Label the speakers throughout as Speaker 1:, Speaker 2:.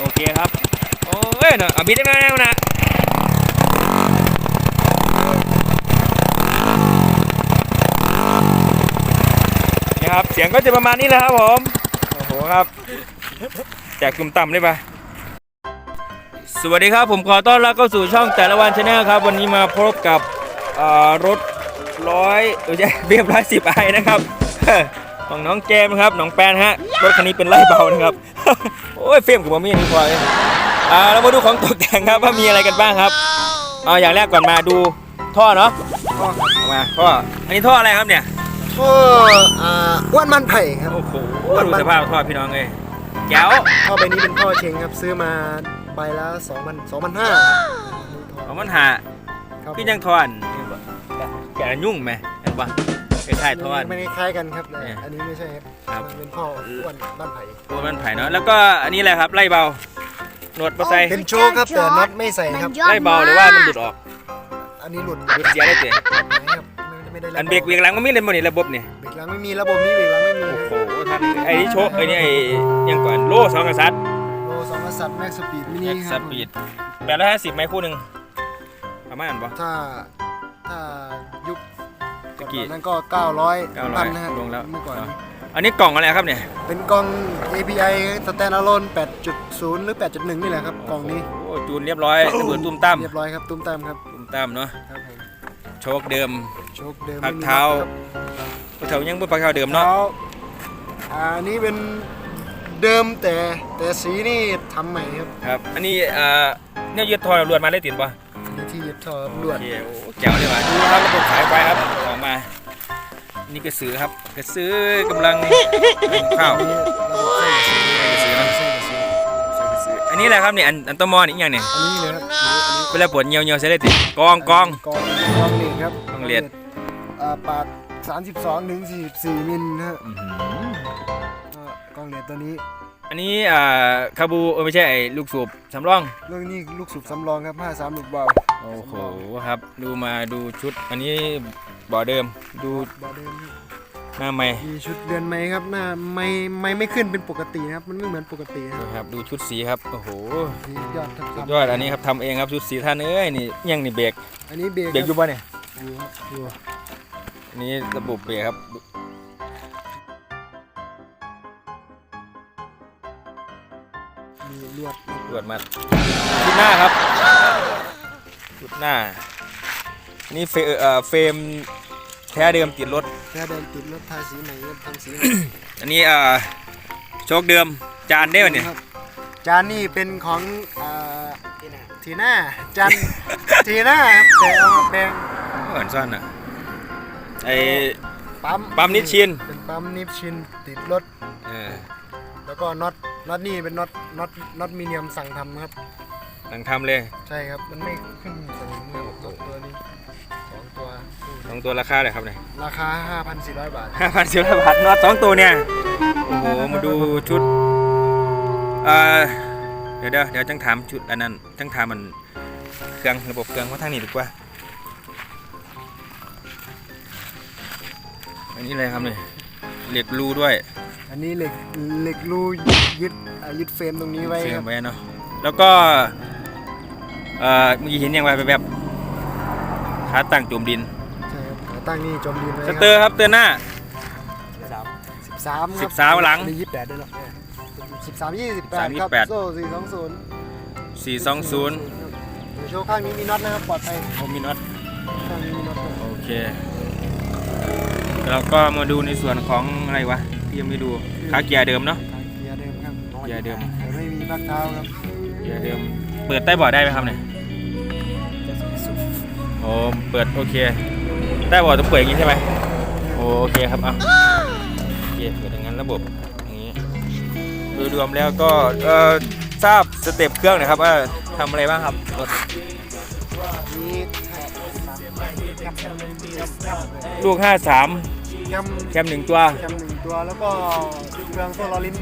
Speaker 1: โอเคครับ โอ้ยเนาะเอาบิดได้ไหมนะนะนี่ครับ เสียงก็จะประมาณนี้แหละครับผม โอ้โหครับแจกตุ่มต่ำได้ปะสวัสดีครับ ผมขอต้อนรับเข้าสู่ช่องแต่ละวันชาแนลครับ วันนี้มาพบกับอ่อรถร้อยเออใช่เรียบร้อยสิบไอนะครับ ของน้องเจมส์ครับน้องแปนฮะรถคันนี้เป็นไล่เบานะครับ โอ้ยเฟรมกับบอมี่นี่พอเลยอ่าเรามาดูของตกแต่งครับว่ามีอะไรกันบ้างครับเอาอย่างแรกก่อนมาดูท่อเนาะเอามาท่ออันนี้ท่ออะไรครับเนี่ย
Speaker 2: ท่ออ่าอ้วนมันไผ่ครับ
Speaker 1: โอ้โหดูสภาพท่อพี่น้องเลยแก้ว
Speaker 2: ท่อใบนี้เป็นท่อเชงครับซื้อมาใบละ2 0 0 2 5 0
Speaker 1: เอามันหา
Speaker 2: ครับ
Speaker 1: พี่ยังทอนแกะยุ่งไหมเห็นปะ คล้ายๆทอน
Speaker 2: ไม่ได้คล้ายกันครับแต่
Speaker 1: เนี่ย
Speaker 2: อันนี้ไม่ใช่ครับ
Speaker 1: ครับ
Speaker 2: มันเป็นท่ออ้วนบ้านไผ่
Speaker 1: ตัวมันไผ่เนาะแล้วก็อันนี้แหละครับไล่เบาหนวดปลาไซ
Speaker 2: เป็นโชว์ครับแต่น็อตไม่ใส่ครับ
Speaker 1: ไล่เบาหรือว่ามันหลุดออก
Speaker 2: อันนี้หลุด
Speaker 1: หลุดเสียได้เจ๊
Speaker 2: นะครับไม่ไม่ได้
Speaker 1: อันเบรกเบรกหลังมันมีเลยมันนี่ระบบนี่
Speaker 2: เบรกหลังไม่มีระบบนี้เบรกหลังไม่มี
Speaker 1: โอ้โหท่านไอ้นี่โชคไอ้นี่ไอ้ยังก่อนโล่สองกษัตริย์
Speaker 2: โลสองกษัตริย์แม็กสปีดมินิ
Speaker 1: แม็ก
Speaker 2: ค
Speaker 1: ส
Speaker 2: รับ
Speaker 1: ปีดแปดร้อยห้าสิบไมค์คู่หนึ่งประมาณปะ
Speaker 2: ถ้าถ้ายุค
Speaker 1: ตะ กี้
Speaker 2: ก่อนนั้นก็ 900
Speaker 1: 900
Speaker 2: ตันนะครับ
Speaker 1: ลงแล้ว
Speaker 2: เมื่อก่อน
Speaker 1: อันนี้กล่องอะไรครับเนี่ย
Speaker 2: เป็นกล่อง API Standalone 8.0 หรือ 8.1 นี่แหละครับกล่องนี้
Speaker 1: โอ้จูนเรียบร้อยระเบิดตุ้มตั้ม
Speaker 2: เรียบร้อยครับตุ้มตามครับ
Speaker 1: ตุ้มตั้มเนาะ
Speaker 2: ครับผม
Speaker 1: โชคเดิม
Speaker 2: โชคเดิม
Speaker 1: พัก
Speaker 2: ไม่มี
Speaker 1: เท้า
Speaker 2: ครับ
Speaker 1: พักเท้ายังเป็นพักเท้าเดิมเนาะ
Speaker 2: เท้าอ่าอันนี้เป็นเดิมแต่แต่สีนี่ทำใหม่ครับ
Speaker 1: ครับ อันนี้เอ่อเนี่ยยึดทอรวดมาได้ติดปะ
Speaker 2: อันนี้ที่ยึดท่อลว
Speaker 1: โอ
Speaker 2: ด
Speaker 1: เคโอ้แจ๋วเลยว่ะดูครับระบบสายไฟครับออกมา นี่กระสือครับกระสือกำลังกินข้าว
Speaker 2: อันนี้ระบบไส้กระสือ
Speaker 1: ไส้กระสือเนอะ
Speaker 2: ไส้กระสือ
Speaker 1: กระสืออันนี้แหละครับเนี่ยอันอันตอมอนี่อหย่างเนี่ย
Speaker 2: อันนี้เลยครับอันนี้
Speaker 1: เวลาปวดเงียวเงียวใช้ได้ติกองกอง
Speaker 2: กองกองเหล็กครับ
Speaker 1: กองเหล็ก
Speaker 2: อ่าปาด32ถึง44มิลนะฮะ
Speaker 1: อื้อหือ
Speaker 2: อ่ากองเหล็กตัวนี้
Speaker 1: อันนี้อ่าคาบูเออไม่ใช่ไอ้ลูกสูบสำรอง
Speaker 2: เรื่องนี้ลูกสูบสำรองครับ53ลูกเบา
Speaker 1: โอ้โหครับ ดูมาดูชุดอันนี้ บ่อเดิมดู
Speaker 2: บอเดิม
Speaker 1: หน้าใหม่
Speaker 2: มีชุดเดือนไหมครับหน้าไม่ไม่ไม่ขึ้นเป็นปกตินะครับ มันไม่เหมือนปกติครับ
Speaker 1: นะครับดูชุดสีครับโอ้โห
Speaker 2: นี่ยอดครับ
Speaker 1: สุดยอดอันนี้ครับทำเองครับชุดสีท่านเอ้ยนี่ยังนี่เบรก
Speaker 2: อันนี้เบรก
Speaker 1: เบรกอยู่ป่ะเนี่ย
Speaker 2: อยู่ครับอยู่
Speaker 1: อันนี้ระบบเบรกครับ
Speaker 2: มีลวด
Speaker 1: ตรวจมาชุดหน้าครับชุดหน้า นี่เฟเอ่อเฟรมแท้เดิมติดรถ
Speaker 2: แค่เดินติดรถทาสีใหม่ครับทำสีใหม่
Speaker 1: อันนี้เอ่อโชคเดิมจานได้ป่ะเนี่ย
Speaker 2: ครับจานนี่เป็นของอ่าทีน่าจาน ทีน่าครับแต่เอามาแปลง
Speaker 1: เหมือนซ่อนอะไอ้
Speaker 2: ปั๊ม
Speaker 1: ปั๊มนิชชิน
Speaker 2: เป็นปั๊มนิชชินติดรถ
Speaker 1: เออ
Speaker 2: แล้วก็น็อตน็อตนี่เป็นน็อตน็อตน็อตมีเนียมสั่งทำครับ
Speaker 1: หลังทำเลย
Speaker 2: ใช่ครับ มันไม่ขึ้นสนิมเมื่อสองตัวนี้สองตัว
Speaker 1: ส องตัวราคาเลยครับเนี่ย
Speaker 2: ราคา 5,400 บาท
Speaker 1: ห้าพันสิบห้าบาทน็อตสองตัวเนี่ย โอ้โห มาดูชุดเอ่อเดี๋ยวเดี๋ยวเดี๋ยวจังถามชุดอันนั้น จังถามมันเครื่องระบบเครื่องว่าทางนี้ดีกว่า อันนี้อะไรครับเนี่ยเหล็กรูด้วย
Speaker 2: อันนี้เหล็กเหล็กรูยึดอ่ายึดเฟรมตรงนี้ไว้
Speaker 1: เฟร
Speaker 2: ค
Speaker 1: ม
Speaker 2: รับ
Speaker 1: ไว้เนาะ แล้วก็ เอ่อเมื่อกี้เห็นยังไงแบบขาตั้งจุ่มดิน
Speaker 2: ใช่ครับขา ตั้งนี่จมดินไว้
Speaker 1: สเตอร์ครับเตือนหน้า
Speaker 2: สิบสามครับ
Speaker 1: สิบสามหลัง
Speaker 2: นี่ยี่สิบแปดด้วยเนาะสิบสามยี่สิบแปดครับ
Speaker 1: 28
Speaker 2: โซ่สี่สองศูนย์
Speaker 1: 420
Speaker 2: เดี๋ยวโชว์ข้างนี้มีน็อตนะครับปลอดภัย
Speaker 1: โอมิน็อต
Speaker 2: ข้างนี้มีน็อตด้วย
Speaker 1: โอเคแล้วก็มาดูในส่วนของอะไรวะที่ยังไม่ดูขาเกียร์เดิมเนาะ
Speaker 2: ทางเกียร์เดิมครับ
Speaker 1: เกียร์เดิม
Speaker 2: แต่ไม่มีพักเท้าครับ
Speaker 1: เกียร์เดิม เปิดใต้เบาะได้ไหมครับเนี่ยโอ้เปิดโอเค ใต้เบาะต้องเปิดอย่างนี้ใช่ไหมโอโอเคครับอะโอเคเปิดอย่างนั้นระบบอย่างนี้โดยรวมแล้วก็เอ่อทราบสเต็ปเครื่องหนะครับว่าทำอะไรบ้างครับรถ
Speaker 2: มีแคมแคมแคม
Speaker 1: ลูก 53
Speaker 2: แคม
Speaker 1: แคมหนึ่งตัว
Speaker 2: แคมหนึ่งตัวแล้วก็เครื่องโซลาริน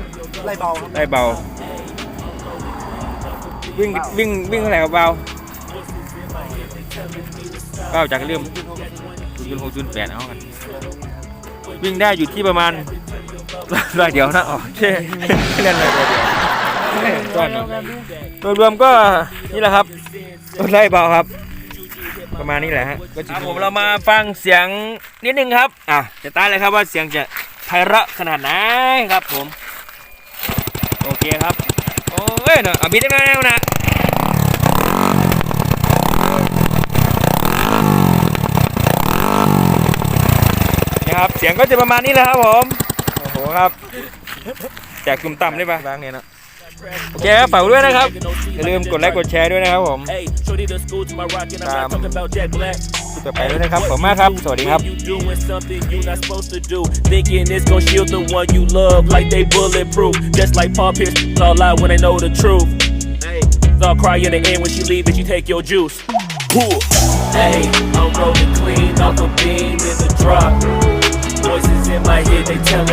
Speaker 2: ไล่เบาครับ
Speaker 1: ได้เบา วิ่งวิ่งวิ่งเท่าไหร่ครับเบา เบาจากเรื่องจุนหกจุนแปดเอากันวิ่งได้อยู่ที่ประมาณร้อยเดียวนะอ๋อโอเคเล่นเลยเดียวแม่งก้อนเนอะโดยรวมก็นี่แหละครับไล่เบาครับ ประมาณนี้แหละฮะครับผมเรามาฟังเสียงนิดนึงครับอะจะตายเลยครับว่าเสียงจะไพเราะขนาดไหนครับผม โอเคครับ โอ้ยเนอะอะบิดได้ไหมนะ นี่ครับ เสียงก็จะประมาณนี้แหละครับผม โอ้โหครับ แจกตุ่มต่ำได้ปะบางเนี่ยนะโอเคครับฝากด้วยนะครับ อย่าลืมกดไลค์กดแชร์ด้วยนะครับผม
Speaker 3: Hey, shorty the school to my rock and I'm
Speaker 1: Um,
Speaker 3: not talking about Jack Black.
Speaker 1: ต่อไปด้วยนะครับ ขอบคุณมากครับ สวัสดีครับ
Speaker 3: You doing something you not supposed to do. Thinking it's gonna shield the one you love like they bulletproof. Just like Paul Pierce, it's all out when they know the truth. Hey, they'll cry in the end when she leave and she take your juice. Cool. Hey, I'm rolling clean off a beam in the drop. Voices in my head, they telling